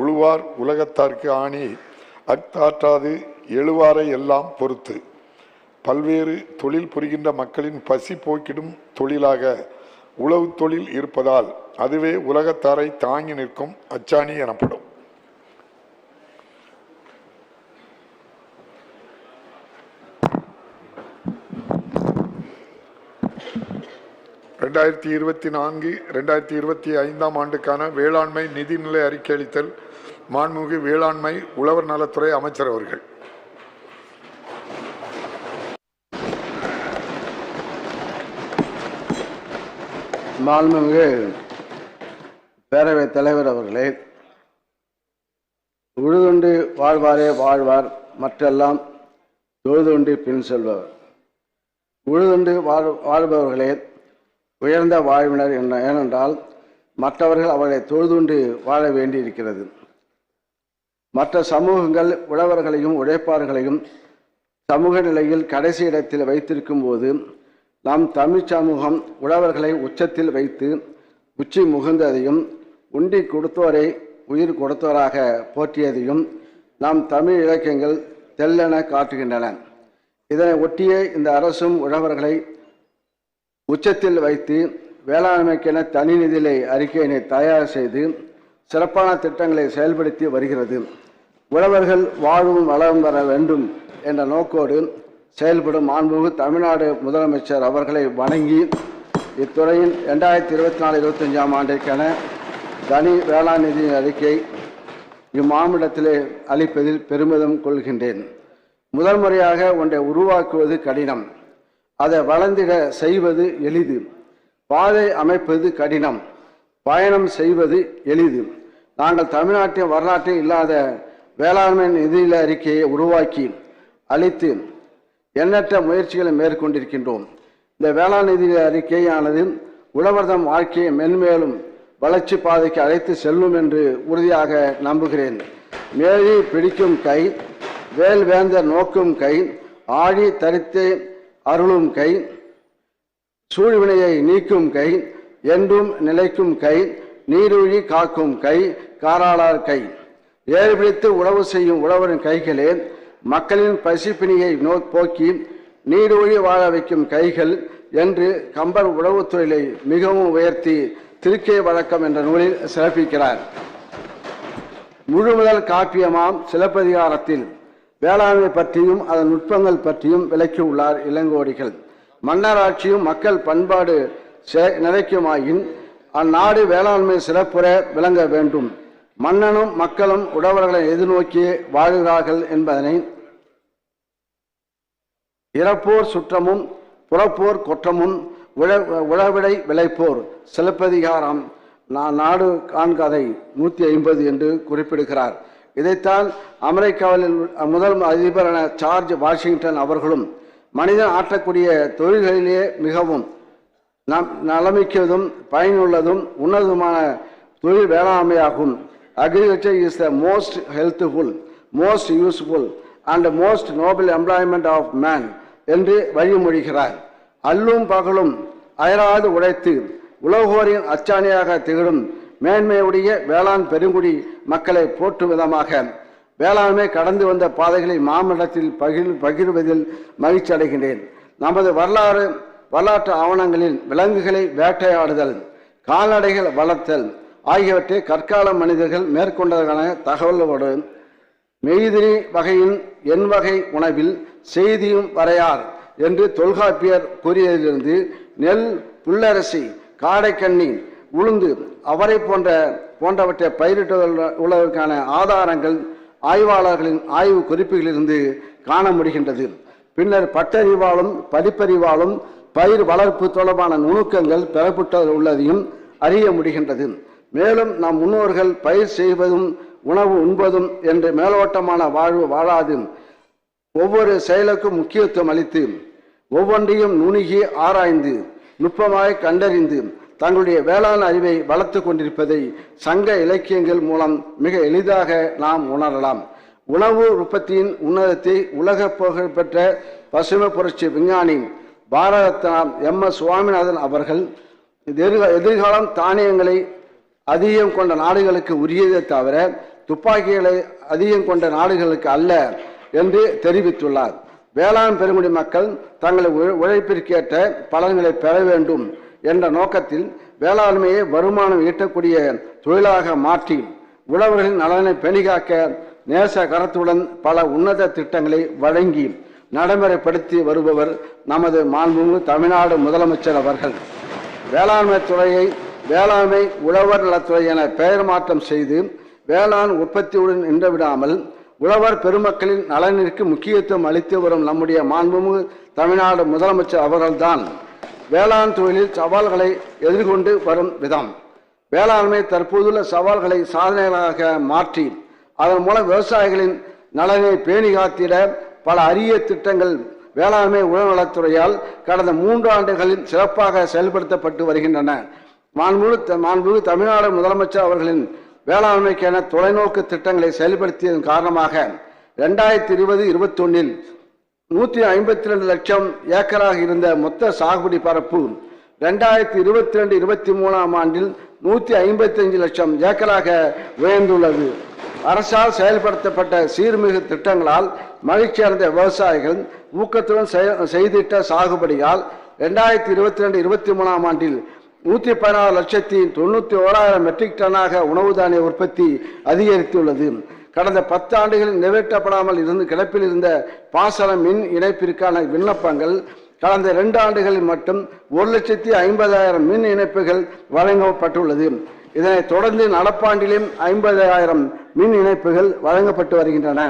உழுவார் உலகத்தார்க்கு ஆணி. அக்தாற்றாது எழுவாரை எல்லாம் பொறுத்து. பல்வேறு தொழில் புரிகின்ற மக்களின் பசி போக்கிடும் தொழிலாக உழவு தொழில் இருப்பதால் அதுவே உலகத்தாரை தாங்கி நிற்கும் அச்சாணி எனப்படும். ரெண்டாயிரத்தி இருபத்தி நான்கு ரெண்டாயிரத்தி இருபத்தி ஐந்தாம் ஆண்டுக்கான வேளாண்மை நிதிநிலை அறிக்கை அளித்தல் மாண்புமிகு வேளாண்மை உழவர் நலத்துறை அமைச்சர் அவர்கள். மாண்புமிகு பேரவைத் தலைவர் அவர்களே உழுதுண்டு வாழ்வாரே வாழ்வார் மற்றெல்லாம் தொழுதுண்டு பின் செல்பவர். உழுதுண்டு வாழ் வாழ்பவர்களே உயர்ந்த வாழ்வினர் என்ன ஏனென்றால் மற்றவர்கள் அவரை தொழுதுண்டு வாழ வேண்டியிருக்கிறது. மற்ற சமூகங்கள் உழவர்களையும் உழைப்பார்களையும் சமூக நிலையில் கடைசி இடத்தில் வைத்திருக்கும் போது நம் தமிழ் சமூகம் உழவர்களை உச்சத்தில் வைத்து உச்சி முகுந்ததையும் உண்டி கொடுத்தோரை உயிர் கொடுத்தோராக போற்றியதையும் நம் தமிழ் இலக்கியங்கள் தெல்லென காட்டுகின்றன. இதனை ஒட்டிய இந்த அரசும் உழவர்களை உச்சத்தில் வைத்து வேளாண்மைக்கென தனி நிதிநிலை அறிக்கையினை தயார் செய்து சிறப்பான திட்டங்களை செயல்படுத்தி வருகிறது. உழவர்கள் வாழும் வளம் வர வேண்டும் என்ற நோக்கோடு செயல்படும் மாண்புமிகு தமிழ்நாடு முதலமைச்சர் அவர்களை வணங்கி இத்துறையின் ரெண்டாயிரத்தி இருபத்தி நாலு இருபத்தஞ்சாம் ஆண்டிற்கான தனி வேளாண் நிதி அறிக்கை இம்மாநிலத்திலே அளிப்பதில் பெருமிதம் கொள்கின்றேன். முதல் முறையாக ஒன்றை உருவாக்குவது கடினம். அதை வளர்ந்திட செய்வது எளிது. பாதை அமைப்பது கடினம். பயணம் செய்வது எளிது. நாங்கள் தமிழ்நாட்டின் வரலாற்றில் இல்லாத வேளாண்மை நிதியில அறிக்கையை உருவாக்கி அளித்து எண்ணற்ற முயற்சிகளை மேற்கொண்டிருக்கின்றோம். இந்த வேளாண் நிதி அறிக்கையானது உழவர்தம் வாழ்க்கையை மென்மேலும் வளர்ச்சி பாதைக்கு அழைத்து செல்லும் என்று உறுதியாக நம்புகிறேன். மேரி பிடிக்கும் கை வேல் வேந்த நோக்கும் கை ஆழி தரித்து அருளும் கை சூழ்வினையை நீக்கும் கை என்றும் நிலைக்கும் கை நீரூழி காக்கும் கை காராளார் கை. ஏறு பிடித்து உழவு செய்யும் உழவரின் கைகளே மக்களின் பசிப்பினியை நோ போக்கி நீரூழி வாழ வைக்கும் கைகள் என்று கம்பர் உழவுத்துறையை தொழிலை மிகவும் உயர்த்தி திருக்கே வழக்கம் என்ற நூலில் சிறப்பிக்கிறார். முழுமுதல் காப்பியமாம் சிலப்பதிகாரத்தில். வேளாண்மை பற்றியும் அதன் நுட்பங்கள் பற்றியும் விளக்கியுள்ளார் இளங்கோடிகள். மன்னராட்சியும் மக்கள் பண்பாடு சே- நிலைக்குமாயின் அந்நாடு வேளாண்மை சிறப்புற விளங்க வேண்டும். மன்னனும் மக்களும் உடவர்களை எதிர்நோக்கி வாழ்கிறார்கள் என்பதனை இறப்போர் சுற்றமும் புறப்போர் கொற்றமும் உழ உழவிடை விளைப்போர் சிலப்பதிகாரம் நாடு காண்கதை நூற்றி ஐம்பது என்று குறிப்பிடுகிறார். இதைத்தான் அமெரிக்காவில் உள்ள முதல் அதிபரான ஜார்ஜ் வாஷிங்டன் அவர்களும் மனிதன் ஆற்றக்கூடிய தொழில்களிலேயே மிகவும் நம் நலமிக்கதும் பயனுள்ளதும் உன்னதுமான தொழில் வேளாண்மையாகும். Agriculture is the most healthful most useful and most noble employment of man என்று வழிமொழிகிறார். அல்லும் பகலும் அயராது உழைத்து உலகோரின் அச்சாணியாக திகழும் மேன்மையுடைய வேளாண் பெருங்குடி மக்களை போற்றும் விதமாக வேளாண்மை கடந்து வந்த பாதைகளை மாமல்லத்தில் பகிர் பகிர்வதில் மகிழ்ச்சி அடைகின்றேன். நமது வரலாறு வரலாற்று ஆவணங்களில் விலங்குகளை வேட்டையாடுதல் கால்நடைகள் வளர்த்தல் ஆகியவற்றை கற்கால மனிதர்கள் மேற்கொண்டதற்கான தகவலோடு மெய்திரி வகையின் எண் வகை உணவில் செய்தியும் வரையார் என்று தொல்காப்பியர் கூறியதிலிருந்து நெல் புல்லரசி காடைக்கண்ணி உளுந்து அவரை போன்ற போன்றவற்றை பயிரிட்டுள்ளதற்கான ஆதாரங்கள் ஆய்வாளர்களின் ஆய்வு குறிப்புகளிலிருந்து காண முடிகின்றது. பின்னர் பட்டறிவாலும் படிப்பறிவாலும் பயிர் வளர்ப்பு தொடர்பான நுணுக்கங்கள் பெறப்பட்டு உள்ளதையும் அறிய முடிகின்றது. மேலும் நம் முன்னோர்கள் பயிர் செய்வதும் உணவு உண்பதும் என்று மேலோட்டமான வாழ்வு வாழாது. ஒவ்வொரு செயலுக்கும் முக்கியத்துவம் அளித்து ஒவ்வொன்றையும் நுணுகி ஆராய்ந்து நுட்பமாய் கண்டறிந்து தங்களுடைய வேளாண் அறிவை வளர்த்து கொண்டிருப்பதை சங்க இலக்கியங்கள் மூலம் மிக எளிதாக நாம் உணரலாம். உணவு உற்பத்தியின் உன்னதத்தை உலக புகழ்பெற்ற பசுமை புரட்சி விஞ்ஞானி பாரதத்தனாம் எம். எஸ். சுவாமிநாதன் அவர்கள் எதிர்கால எதிர்காலம் தானியங்களை அதிகம் கொண்ட நாடுகளுக்கு உரியதை தவிர துப்பாக்கிகளை அதிகம் கொண்ட நாடுகளுக்கு அல்ல என்று தெரிவித்துள்ளார். வேளாண் பெருங்குடி மக்கள் தங்களை உழைப்பிற்கேற்ற பலன்களை பெற வேண்டும். என்ற நோக்கத்தில் வேளாண்மையை வருமானம் ஈட்டக்கூடிய தொழிலாக மாற்றி உழவர்களின் நலனை பெணிகாக்க நேச கரத்துடன் பல உன்னத திட்டங்களை வழங்கி நடைமுறைப்படுத்தி வருபவர் நமது மாண்புமிகு தமிழ்நாடு முதலமைச்சர் அவர்கள். வேளாண்மை துறையை வேளாண்மை உழவர் நலத்துறை என பெயர் மாற்றம் செய்து வேளாண் உற்பத்தியுடன் நின்று விடாமல் உழவர் பெருமக்களின் நலனிற்கு முக்கியத்துவம் அளித்து வரும் நம்முடைய மாண்புமிகு தமிழ்நாடு முதலமைச்சர் அவர்கள்தான். வேளாண் தொழிலில் சவால்களை எதிர்கொண்டு வரும் விதம். வேளாண்மை தற்போதுள்ள சவால்களை சாதனைகளாக மாற்றி அதன் மூலம் விவசாயிகளின் நலனை பேணி காத்திட பல அரிய திட்டங்கள் வேளாண்மை உணவுநலத்துறையால் கடந்த மூன்று ஆண்டுகளில் சிறப்பாக செயல்படுத்தப்பட்டு வருகின்றன. மாண்புமிகு மாண்புமிகு தமிழ்நாடு முதலமைச்சர் அவர்களின் வேளாண்மைக்கான தொலைநோக்கு திட்டங்களை செயல்படுத்தியதன் காரணமாக ரெண்டாயிரத்தி இருபது இருபத்தொன்னில் நூற்றி ஐம்பத்தி ரெண்டு லட்சம் ஏக்கராக இருந்த மொத்த சாகுபடி பரப்பு ரெண்டாயிரத்தி இருபத்தி ரெண்டு இருபத்தி மூணாம் ஆண்டில் நூற்றி ஐம்பத்தி அஞ்சு லட்சம் ஏக்கராக உயர்ந்துள்ளது. அரசால் செயல்படுத்தப்பட்ட சீர்மிகு திட்டங்களால் மகிழ்ச்சி அடைந்த விவசாயிகள் ஊக்கத்துடன் செய- செய்திட்ட சாகுபடியால் ரெண்டாயிரத்தி இருபத்தி ரெண்டு இருபத்தி மூணாம் ஆண்டில் நூற்றி பதினாறு லட்சத்தி தொண்ணூற்றி ஓராயிரம் மெட்ரிக் டன்னாக உணவு தானிய உற்பத்தி அதிகரித்துள்ளது. கடந்த பத்து ஆண்டுகளில் நிறைவேற்றப்படாமல் இருந்து கிடப்பில் இருந்த பாசன மின் இணைப்பிற்கான விண்ணப்பங்கள் கடந்த இரண்டு ஆண்டுகளில் மட்டும் ஒரு லட்சத்தி ஐம்பதாயிரம் மின் இணைப்புகள் வழங்கப்பட்டுள்ளது. இதனைத் தொடர்ந்து நடப்பாண்டிலும் ஐம்பதாயிரம் மின் இணைப்புகள் வழங்கப்பட்டு வருகின்றன.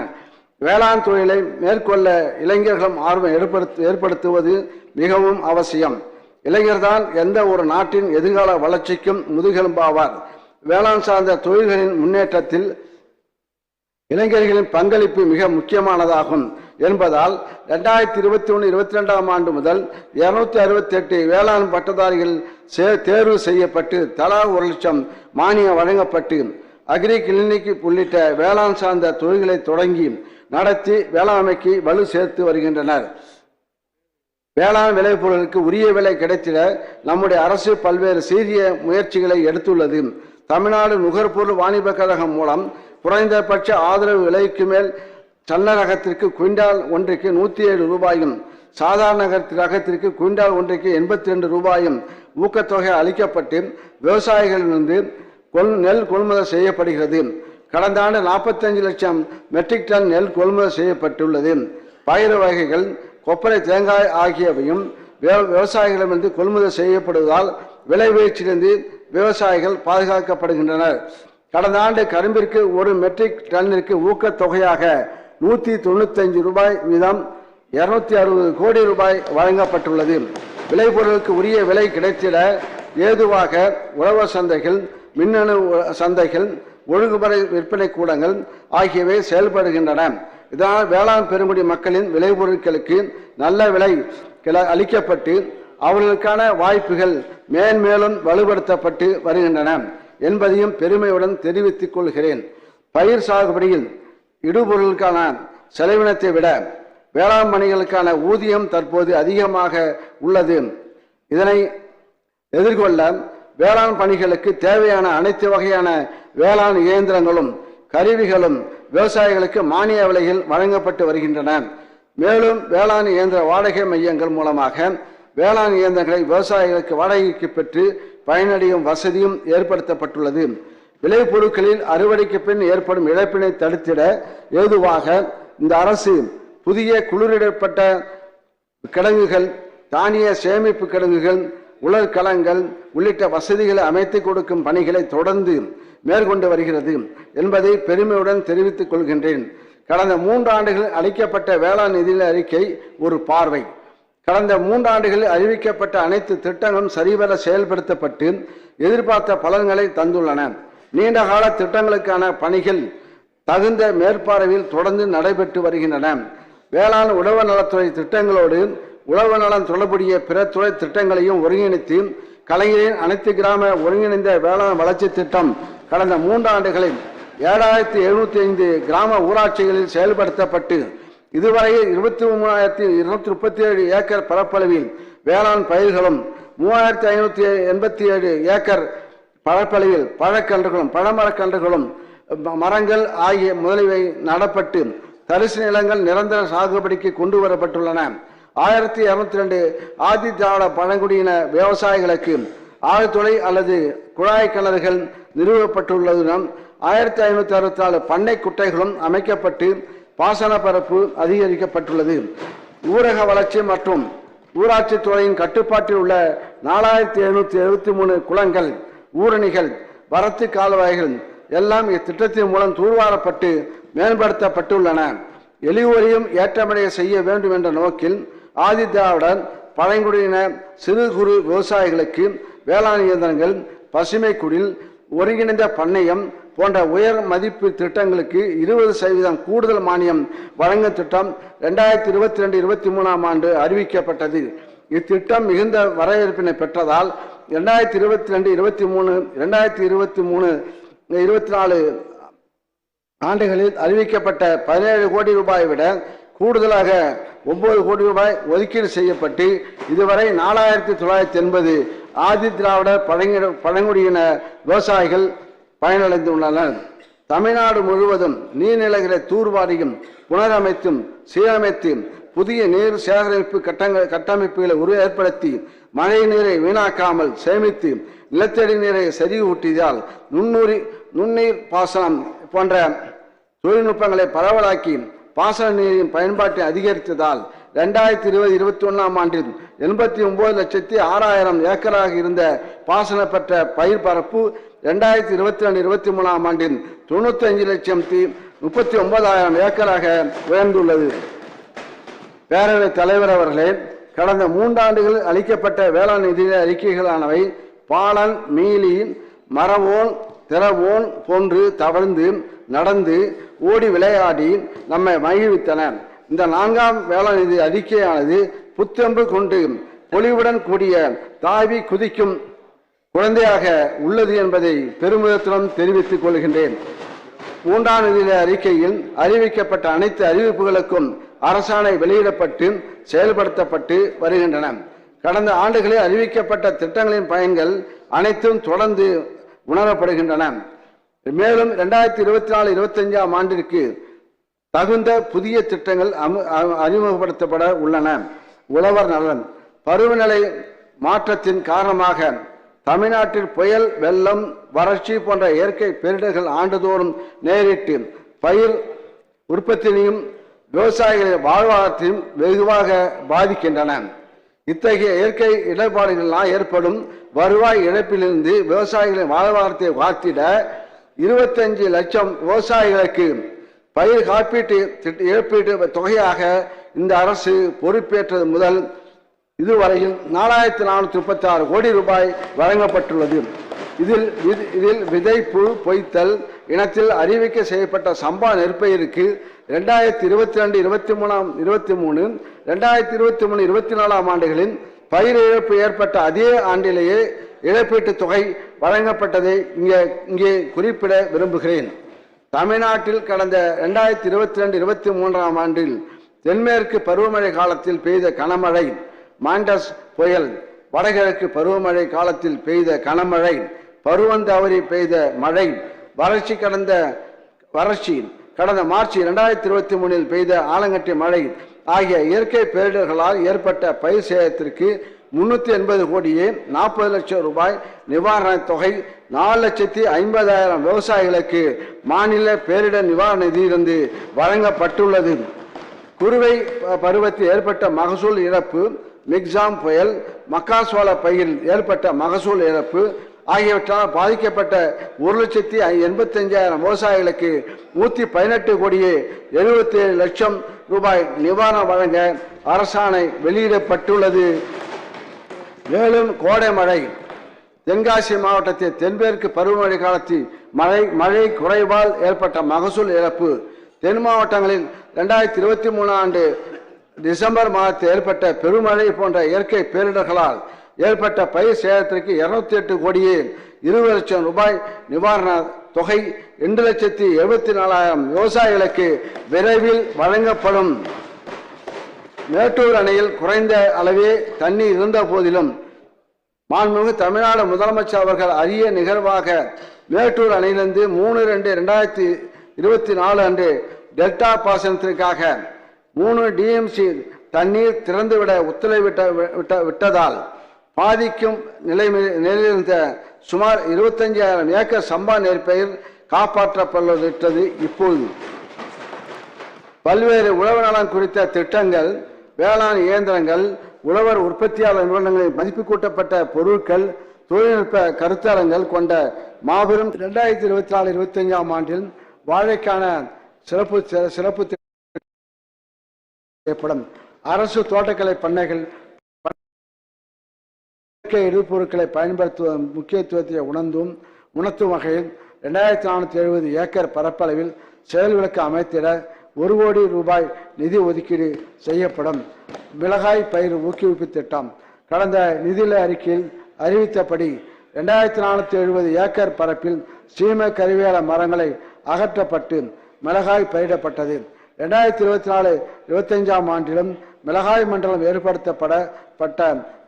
வேளாண் தொழிலை மேற்கொள்ள இளைஞர்களும் ஆர்வம் ஏற்படுத்து ஏற்படுத்துவது மிகவும் அவசியம். இளைஞர்தான் எந்த ஒரு நாட்டின் எதிர்கால வளர்ச்சிக்கும் முதுகெலும்பாவார். வேளாண் சார்ந்த தொழில்களின் முன்னேற்றத்தில் இளைஞர்களின் பங்களிப்பு மிக முக்கியமானதாகும் என்பதால் ரெண்டாயிரத்தி இருபத்தி ஒன்று இருபத்தி ரெண்டாம் ஆண்டு முதல் இருநூத்தி அறுபத்தி எட்டு வேளாண் பட்டதாரிகள் சே- தேர்வு செய்யப்பட்டு தலா ஒரு லட்சம் மானியம் வழங்கப்பட்டு அக்ரி கிளினிக் உள்ளிட்ட வேளாண் சார்ந்த தொழில்களை தொடங்கி நடத்தி வேளாண்மைக்கு வலு சேர்த்து வருகின்றனர். வேளாண் விளைபொருளுக்கு உரிய விலை கிடைத்திட நம்முடைய அரசு பல்வேறு சீரிய முயற்சிகளை எடுத்துள்ளது. தமிழ்நாடு நுகர்பொருள் வாணிப கழகம் மூலம் குறைந்தபட்ச ஆதரவு விலைக்கு மேல் சன்ன ரகத்திற்கு குவிண்டால் ஒன்றுக்கு நூற்றி ஏழு ரூபாயும் சாதாரண ரகத்திற்கு குவிண்டால் ஒன்றுக்கு எண்பத்தி ரெண்டு ரூபாயும் ஊக்கத்தொகை அளிக்கப்பட்டு விவசாயிகளிலிருந்து கொள் நெல் கொள்முதல் செய்யப்படுகிறது. கடந்த ஆண்டு நாற்பத்தஞ்சு லட்சம் மெட்ரிக் டன் நெல் கொள்முதல் செய்யப்பட்டுள்ளது. பயிர் வகைகள் கொப்பரை தேங்காய் ஆகியவையும் விவசாயிகளிடமிருந்து கொள்முதல் செய்யப்படுவதால் விலை வீழ்ச்சியிலிருந்து விவசாயிகள் பாதுகாக்கப்படுகின்றனர். கடந்த ஆண்டு கரும்பிற்கு ஒரு மெட்ரிக் டன்னிற்கு ஊக்கத்தொகையாக நூற்றி தொண்ணூத்தஞ்சு ரூபாய் வீதம் இருநூத்தி அறுபது கோடி ரூபாய் வழங்கப்பட்டுள்ளது. விளைபொருளுக்கு உரிய விலை கிடைத்திட ஏதுவாக உழவர் சந்தைகள் மின்னணு சந்தைகள் ஒழுங்குமுறை விற்பனை கூடங்கள் ஆகியவை செயல்படுகின்றன. இதனால் வேளாண் பெருங்குடி மக்களின் விளைபொருட்களுக்கு நல்ல விலை அளிக்கப்பட்டு அவர்களுக்கான வாய்ப்புகள் மேன்மேலும் வலுப்படுத்தப்பட்டு வருகின்றன. என்பதையும் பெருமையுடன் தெரிவித்துக் கொள்கிறேன். பயிர் சாகுபடியில் இடுபொருளுக்கான செலவினத்தை விட வேளாண் பணிகளுக்கான ஊதியம் தற்போது அதிகமாக உள்ளது. இதனை எதிர்கொள்ள வேளாண் பணிகளுக்கு தேவையான அனைத்து வகையான வேளாண் இயந்திரங்களும் கருவிகளும் விவசாயிகளுக்கு மானிய விலையில் வழங்கப்பட்டு வருகின்றன. மேலும் வேளாண் இயந்திர வாடகை மையங்கள் மூலமாக வேளாண் இயந்திரங்களை விவசாயிகளுக்கு வாடகைக்கு பெற்று பயனடையும் வசதியும் ஏற்படுத்தப்பட்டுள்ளது. விளைபொருட்களில் அறுவடைக்கு பின் ஏற்படும் இழப்பினை தடுத்திட ஏதுவாக இந்த அரசு புதிய குளிரிடப்பட்ட கிடங்குகள் தானிய சேமிப்பு கிடங்குகள் உலர்கலங்கள் உள்ளிட்ட வசதிகளை அமைத்துக் கொடுக்கும் பணிகளை தொடர்ந்து மேற்கொண்டு வருகிறது என்பதை பெருமையுடன் தெரிவித்துக் கொள்கின்றேன். கடந்த மூன்று ஆண்டுகளில் அளிக்கப்பட்ட வேளாண் நிதி அறிக்கை ஒரு பார்வை. கடந்த மூன்றாண்டுகளில் அறிவிக்கப்பட்ட அனைத்து திட்டங்களும் சரிவர செயல்படுத்தப்பட்டு எதிர்பார்த்த பலன்களை தந்துள்ளன. நீண்டகால திட்டங்களுக்கான பணிகள் தகுந்த மேற்பார்வையில் தொடர்ந்து நடைபெற்று வருகின்றன. வேளாண் உழவு நலத்துறை திட்டங்களோடு உழவு நலம் தொடர்புடைய பிற துறை திட்டங்களையும் ஒருங்கிணைத்து கலைஞரின் அனைத்து கிராம ஒருங்கிணைந்த வேளாண் வளர்ச்சி திட்டம் கடந்த மூன்றாண்டுகளில் ஏழாயிரத்தி எழுநூத்தி ஐந்து கிராம ஊராட்சிகளில் செயல்படுத்தப்பட்டு இதுவரையில் இருபத்தி மூணாயிரத்தி இருநூத்தி முப்பத்தி ஏழு ஏக்கர் பரப்பளவில் வேளாண் பயிர்களும் மூவாயிரத்தி ஐநூத்தி எண்பத்தி ஏழு ஏக்கர் பரப்பளவில் பழக்கன்றுகளும் பழமரக்கன்றுகளும் மரங்கள் ஆகிய முதலியவை நடப்பட்டு தரிசு நிலங்கள் நிரந்தர சாகுபடிக்கு கொண்டு வரப்பட்டுள்ளன. ஆயிரத்தி இரநூத்தி ரெண்டு ஆதி திராவிட பழங்குடியின விவசாயிகளுக்கு ஆழ்துளை அல்லது குழாய் கிணறுகள் நிறுவப்பட்டுள்ளதுடன் ஆயிரத்தி ஐநூத்தி அறுபத்தி நாலு பண்ணை குட்டைகளும் அமைக்கப்பட்டு பாசன பரப்பு அதிகரிக்கப்பட்டுள்ளது. ஊரக வளர்ச்சி மற்றும் ஊராட்சி துறையின் கட்டுப்பாட்டில் உள்ள நாலாயிரத்தி எழுநூத்தி எழுபத்தி மூணு குளங்கள் ஊரணிகள் வரத்து கால்வாய்கள் எல்லாம் இத்திட்டத்தின் மூலம் தூர்வாரப்பட்டு மேம்படுத்தப்பட்டுள்ளன. எளியோரையும் ஏற்றமடைய செய்ய வேண்டும் என்ற நோக்கில் ஆதி திராவிடர் பழங்குடியின சிறு குறு விவசாயிகளுக்கு வேளாண் இயந்திரங்கள் பசுமை குடில் ஒருங்கிணைந்த பண்ணையம் போன்ற உயர் மதிப்பு திட்டங்களுக்கு இருபது சதவீதம் கூடுதல் மானியம் வழங்கும் திட்டம் ரெண்டாயிரத்தி இருபத்தி ரெண்டு இருபத்தி மூணாம் ஆண்டு அறிவிக்கப்பட்டது. இத்திட்டம் மிகுந்த வரவேற்பினை பெற்றதால் ரெண்டாயிரத்தி இருபத்தி ரெண்டு இருபத்தி மூணு ரெண்டாயிரத்தி இருபத்தி மூணு இருபத்தி நாலு ஆண்டுகளில் அறிவிக்கப்பட்ட பதினேழு கோடி ரூபாயை விட கூடுதலாக ஒன்பது கோடி ரூபாய் ஒதுக்கீடு செய்யப்பட்டு இதுவரை நாலாயிரத்தி தொள்ளாயிரத்தி எண்பது ஆதி திராவிட பழங்குடியின விவசாயிகள் பயனடைந்துள்ளனர் தமிழ்நாடு முழுவதும் நீர்நிலைகளை தூர்வாரியும் புனரமைத்தும் சீரமைத்து புதிய நீர் சேகரிப்பு கட்டங்கள் கட்டமைப்புகளை உரு ஏற்படுத்தி மழை நீரை வீணாக்காமல் சேமித்து நிலத்தடி நீரை செறிவூட்டியதால் நுண்ணுரி நுண்ணீர் பாசனம் போன்ற தொழில்நுட்பங்களை பரவலாக்கி பாசன நீரின் பயன்பாட்டை அதிகரித்ததால் ரெண்டாயிரத்தி இருபது இருபத்தி ஒன்றாம் ஆண்டில் எண்பத்தி ஒன்பது லட்சத்தி ஆறாயிரம் ஏக்கராக இருந்த பாசன பெற்ற பயிர் பரப்பு ரெண்டாயிரத்தி இருபத்தி ரெண்டு இருபத்தி மூணாம் ஆண்டில் தொண்ணூத்தி அஞ்சு லட்சத்தி முப்பத்தி ஒன்பதாயிரம் ஏக்கராக உயர்ந்துள்ளது. பேரவைத் தலைவர் அவர்களே கடந்த மூன்றாண்டுகளில் அளிக்கப்பட்ட வேளாண் நிதி அறிக்கைகளானவை பாலன் மீலி மரவோன் திறவோன் போன்று தவழ்ந்து நடந்து ஓடி விளையாடி நம்மை மகிழ்வித்தன. இந்த நான்காம் வேளாண் நிதி அறிக்கையானது புத்தெம்பு கொண்டு பொலிவுடன் கூடிய தாவி குதிக்கும் குழந்தையாக உள்ளது என்பதை பெருமிதத்துடன் தெரிவித்துக் கொள்கின்றேன். மூன்றாம் நிதிய அறிக்கையில் அறிவிக்கப்பட்ட அனைத்து அறிவிப்புகளுக்கும் அரசாணை வெளியிடப்பட்டு செயல்படுத்தப்பட்டு வருகின்றன. கடந்த ஆண்டுகளில் அறிவிக்கப்பட்ட திட்டங்களின் பயன்கள் அனைத்தும் தொடர்ந்து உணரப்படுகின்றன. மேலும் இரண்டாயிரத்தி இருபத்தி நாலு இருபத்தஞ்சாம் ஆண்டிற்கு தகுந்த புதிய திட்டங்கள் அமு- அறிமுகப்படுத்தப்பட உள்ளன. உழவர் நலன் பருவநிலை மாற்றத்தின் காரணமாக தமிழ்நாட்டில் புயல் வெள்ளம் வறட்சி போன்ற இயற்கை பேரிடர்கள் ஆண்டுதோறும் நேரிட்டு பயிர் உற்பத்தியையும் விவசாயிகளின் வாழ்வாதாரத்தையும் வெகுவாக பாதிக்கின்றன. இத்தகைய இயற்கை இடர்பாடுகளால் ஏற்படும் வருவாய் இழப்பிலிருந்து விவசாயிகளின் வாழ்வாதாரத்தை வாத்திட இருபத்தஞ்சு லட்சம் விவசாயிகளுக்கு பயிர் காப்பீட்டு திட்ட இழப்பீட்டு தொகையாக இந்த அரசு பொறுப்பேற்றது முதல் இதுவரையில் நாலாயிரத்தி நானூற்றி முப்பத்தி ஆறு கோடி ரூபாய் வழங்கப்பட்டுள்ளது. இதில் இதில் விதைப்பு பொய்த்தல் இனத்தில் அறிவிக்கை செய்யப்பட்ட சம்பா நெற்பயிருக்கு ரெண்டாயிரத்தி இருபத்தி ரெண்டு இருபத்தி மூணாம் இருபத்தி மூணு ரெண்டாயிரத்தி இருபத்தி மூணு இருபத்தி நாலாம் ஆண்டுகளின் பயிர் இழப்பு ஏற்பட்ட அதே ஆண்டிலேயே இழப்பீட்டுத் தொகை வழங்கப்பட்டதை இங்கே இங்கே குறிப்பிட விரும்புகிறேன். தமிழ்நாட்டில் கடந்த ரெண்டாயிரத்தி இருபத்தி ரெண்டு இருபத்தி மூன்றாம் ஆண்டில் தென்மேற்கு பருவமழை காலத்தில் பெய்த கனமழை மாண்டஸ் புயல் வடகிழக்கு பருவமழை காலத்தில் பெய்த கனமழை பருவந்தவறி பெய்த மழை வறட்சி கடந்த வறட்சி கடந்த மார்ச் இரண்டாயிரத்தி இருபத்தி மூணில் பெய்த ஆலங்கட்டி மழை ஆகிய இயற்கை பேரிடர்களால் ஏற்பட்ட பயிர் சேதத்திற்கு முன்னூத்தி எண்பது கோடியே நாற்பது லட்சம் ரூபாய் நிவாரணத் தொகை நாலு லட்சத்தி ஐம்பதாயிரம் விவசாயிகளுக்கு மாநில பேரிடர் நிவாரண நிதியிலிருந்து வழங்கப்பட்டுள்ளது. குறுவை பருவத்தில் ஏற்பட்ட மகசூல் இழப்பு மிக்ஸாம் புயல் மக்காசோள பயிரில் ஏற்பட்ட மகசூல் இழப்பு ஆகியவற்றால் பாதிக்கப்பட்ட ஒரு லட்சத்தி எண்பத்தி அஞ்சாயிரம் விவசாயிகளுக்கு நூத்தி பதினெட்டு கோடியே எழுபத்தி ஏழு லட்சம் ரூபாய் நிவாரணம் வழங்க அரசாணை வெளியிடப்பட்டுள்ளது. மேலும் கோடை மழை தென்காசி மாவட்டத்தில் தென்மேற்கு பருவமழை காலத்தில் மழை மழை குறைவால் ஏற்பட்ட மகசூல் இழப்பு. தென் மாவட்டங்களில் ரெண்டாயிரத்தி இருபத்தி மூணு ஆண்டு டிசம்பர் மாதத்தில் ஏற்பட்ட பெருமழை போன்ற இயற்கை பேரிடர்களால் ஏற்பட்ட பயிர் சேதத்திற்கு இருநூத்தி எட்டு கோடியே இருபது லட்சம் ரூபாய் நிவாரண தொகை ரெண்டு லட்சத்தி எழுபத்தி நாலாயிரம் விவசாயிகளுக்கு விரைவில் வழங்கப்படும். மேட்டூர் அணையில் குறைந்த அளவே தண்ணீர் இருந்த போதிலும் மாண்புமிகு தமிழ்நாடு முதலமைச்சர் அவர்கள் அரிய நிகழ்வாக மேட்டூர் அணையிலிருந்து மூணு ரெண்டு ரெண்டாயிரத்தி இருபத்தி நாலு அன்று டெல்டா பாசனத்திற்காக மூணு டிஎம்சி தண்ணீர் திறந்துவிட உத்தரவிட்ட விட்ட விட்டதால் பாதிக்கும் நிலை நிலையிருந்த சுமார் இருபத்தஞ்சாயிரம் ஏக்கர் சம்பா நெற்பயிர் காப்பாற்றப்பட்டுள்ளது இப்போது. பல்வேறு உழவு நலம் குறித்த திட்டங்கள் வேளாண் இயந்திரங்கள் உழவர் உற்பத்தியாளர் நிறுவனங்களில் மதிப்பு கூட்டப்பட்ட பொருட்கள் தொழில்நுட்ப கருத்தரங்கள் கொண்ட மாபெரும் இரண்டாயிரத்தி இருபத்தி நாலு இருபத்தி அஞ்சாம் ஆண்டில் வாழைக்கான சிறப்பு சிறப்பு செய்யப்படும் அரசு தோட்டக்கலை பண்ணைகள் இயற்கை எரிபொருட்களை பயன்படுத்துவதன் முக்கியத்துவத்தை உணர்ந்தும் உணர்த்தும் வகையில் இரண்டாயிரத்தி நானூற்றி எழுபது ஏக்கர் பரப்பளவில் செயல் விளக்கு அமைத்திட ஒரு கோடி ரூபாய் நிதி ஒதுக்கீடு செய்யப்படும். மிளகாய் பயிர் ஊக்குவிப்பு திட்டம். கடந்த நிதிநிலை அறிக்கையில் அறிவித்தபடி இரண்டாயிரத்தி நானூற்றி எழுபது ஏக்கர் பரப்பில் சீம கருவேல மரங்களை அகற்றப்பட்டு மிளகாய் பயிரிடப்பட்டது. ரெண்டாயிரத்தி இருபத்தி நாலு இருபத்தஞ்சாம் ஆண்டிலும் மிளகாய் மண்டலம் ஏற்படுத்தப்படப்பட்ட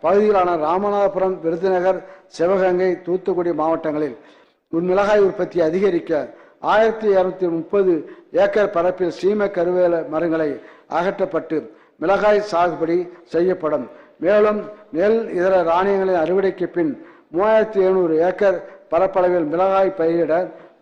பகுதிகளான ராமநாதபுரம் விருதுநகர் சிவகங்கை தூத்துக்குடி மாவட்டங்களில் உன் மிளகாய் உற்பத்தி அதிகரிக்க ஆயிரத்தி இரநூத்தி முப்பது ஏக்கர் பரப்பில் சீம கருவேல மரங்களை அகற்றப்பட்டு மிளகாய் சாகுபடி செய்யப்படும். மேலும் நெல் இதர தானியங்களின் அறுவடைக்கு பின் மூவாயிரத்தி எழுநூறு ஏக்கர் பரப்பளவில் மிளகாய் பயிரிட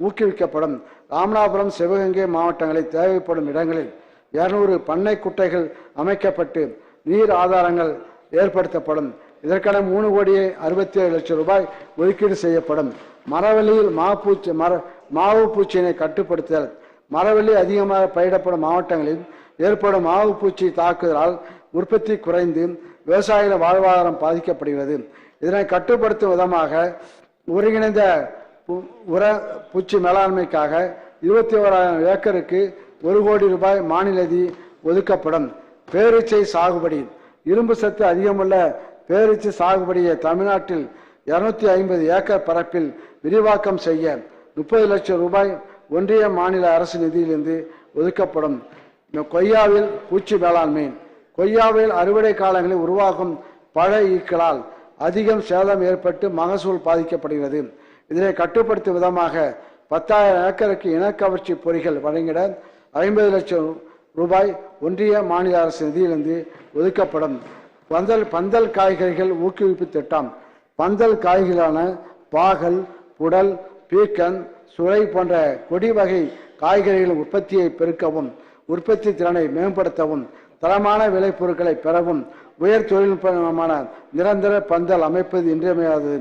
ஊக்குவிக்கப்படும். ராமநாதபுரம் சிவகங்கை மாவட்டங்களில் தேவைப்படும் இடங்களில் இருநூறு பண்ணை குட்டைகள் அமைக்கப்பட்டு நீர் ஆதாரங்கள் ஏற்படுத்தப்படும். இதற்கான மூணு கோடியே அறுபத்தி ஏழு லட்சம் ரூபாய் ஒதுக்கீடு செய்யப்படும். மரவள்ளியில் மாப்பூச்சி மர மாவு பூச்சியினை கட்டுப்படுத்துதல். மரவள்ளி அதிகமாக பயிரிடப்படும் மாவட்டங்களில் ஏற்படும் மாவு பூச்சி தாக்குதலால் உற்பத்தி குறைந்து விவசாயிகள் வாழ்வாதாரம் பாதிக்கப்படுகிறது. இதனை கட்டுப்படுத்தும் விதமாக ஒருங்கிணைந்த உர பூச்சி மேலாண்மைக்காக இருபத்தி ஓராயிரம் ஏக்கருக்கு ஒரு கோடி ரூபாய் மாநில நிதி ஒதுக்கப்படும். பேரீச்சை சாகுபடி. இரும்பு சத்து அதிகமுள்ள பேரீச்சை சாகுபடியை தமிழ்நாட்டில் இருநூத்தி ஐம்பது ஏக்கர் பரப்பில் விரிவாக்கம் செய்ய முப்பது லட்சம் ரூபாய் ஒன்றிய மாநில அரசு நிதியிலிருந்து ஒதுக்கப்படும். கொய்யாவில் பூச்சி மேலாண்மை. கொய்யாவில் அறுவடை காலங்களில் உருவாகும் பழ ஈக்களால் அதிகம் சேதம் ஏற்பட்டு மகசூல் பாதிக்கப்படுகிறது. இதனை கட்டுப்படுத்தும் விதமாக பத்தாயிரம் ஏக்கருக்கு இனக்கவர்ச்சி பொறிகள் வழங்கிட ஐம்பது லட்சம் ரூபாய் ஒன்றிய மாநில அரசு நிதியிலிருந்து ஒதுக்கப்படும். பந்தல் பந்தல் காய்கறிகள் ஊக்குவிப்பு திட்டம். பந்தல் காய்களான பாகல் புடல் பீக்கன் சுரை போன்ற கொடி வகை காய்கறிகளின் உற்பத்தியை பெருக்கவும் உற்பத்தி திறனை மேம்படுத்தவும் தரமான விளைபொருட்களை பெறவும் உயர் தொழில்நுட்பமான நிரந்தர பந்தல் அமைப்பது இன்றியமையாதது.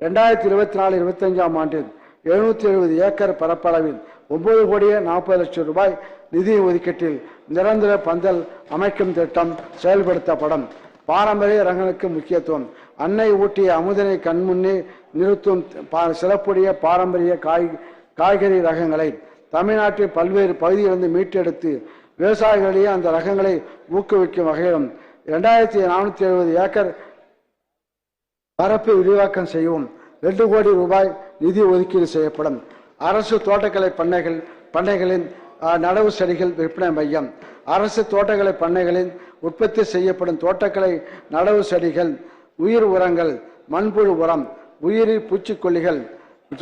ரெண்டாயிரத்தி இருபத்தி நாலு இருபத்தஞ்சாம் ஆண்டில் எழுநூற்றி எழுபது ஏக்கர் பரப்பளவில் ஒன்பது கோடியே நாற்பது லட்சம் ரூபாய் நிதி ஒதுக்கீட்டில் நிரந்தர பந்தல் அமைக்கும் திட்டம் செயல்படுத்தப்படும். பாரம்பரிய ரகங்களுக்கு முக்கியத்துவம். அன்னை ஊட்டிய அமுதனை கண்முன்னே நிறுத்தும் பா- சிறப்புடைய பாரம்பரிய காய் காய்கறி ரகங்களை தமிழ்நாட்டில் பல்வேறு பகுதியிலிருந்து மீட்டெடுத்து விவசாயிகளிடையே அந்த ரகங்களை ஊக்குவிக்கும் வகையிலும் இரண்டாயிரத்தி நானூற்றி எழுபது ஏக்கர் பரப்பு விரிவாக்கம் செய்யவும் ரெண்டு கோடி ரூபாய் நிதி ஒதுக்கீடு செய்யப்படும். அரசு தோட்டக்கலை பண்ணைகள் பண்ணைகளின் நடவு செடிகள் விற்பனை மையம். அரசு தோட்டக்கலை பண்ணைகளில் உற்பத்தி செய்யப்படும் தோட்டக்கலை நடவு செடிகள் உயிர் உரங்கள் மண்புழு உரம் உயிரி பூச்சிக்கொல்லிகள்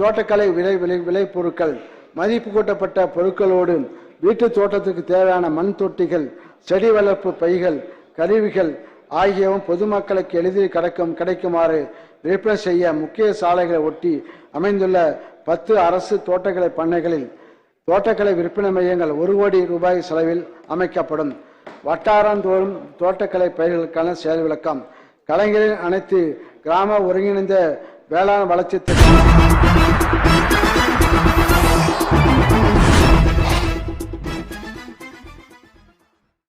தோட்டக்கலை விளை விளை விளைபொருட்கள் மதிப்பு கூட்டப்பட்ட பொருட்களோடு வீட்டு தோட்டத்துக்கு தேவையான மண் தொட்டிகள் செடி வளர்ப்பு பைகள் கருவிகள் ஆகியவும் பொதுமக்களுக்கு எளிதில் கிடைக்கும் கிடைக்குமாறு விற்பனை செய்ய முக்கிய சாலைகளை ஒட்டி அமைந்துள்ள பத்து அரசு தோட்டக்கலை பண்ணைகளில் தோட்டக்கலை விற்பனை மையங்கள் ஒரு கோடி ரூபாய் செலவில் அமைக்கப்படும். வட்டாரந்தோறும் தோட்டக்கலை பயிர்களுக்கான செயல் விளக்கம் கலைஞரின் அனைத்து கிராம ஒருங்கிணைந்த வேளாண் வளர்ச்சி திட்டம்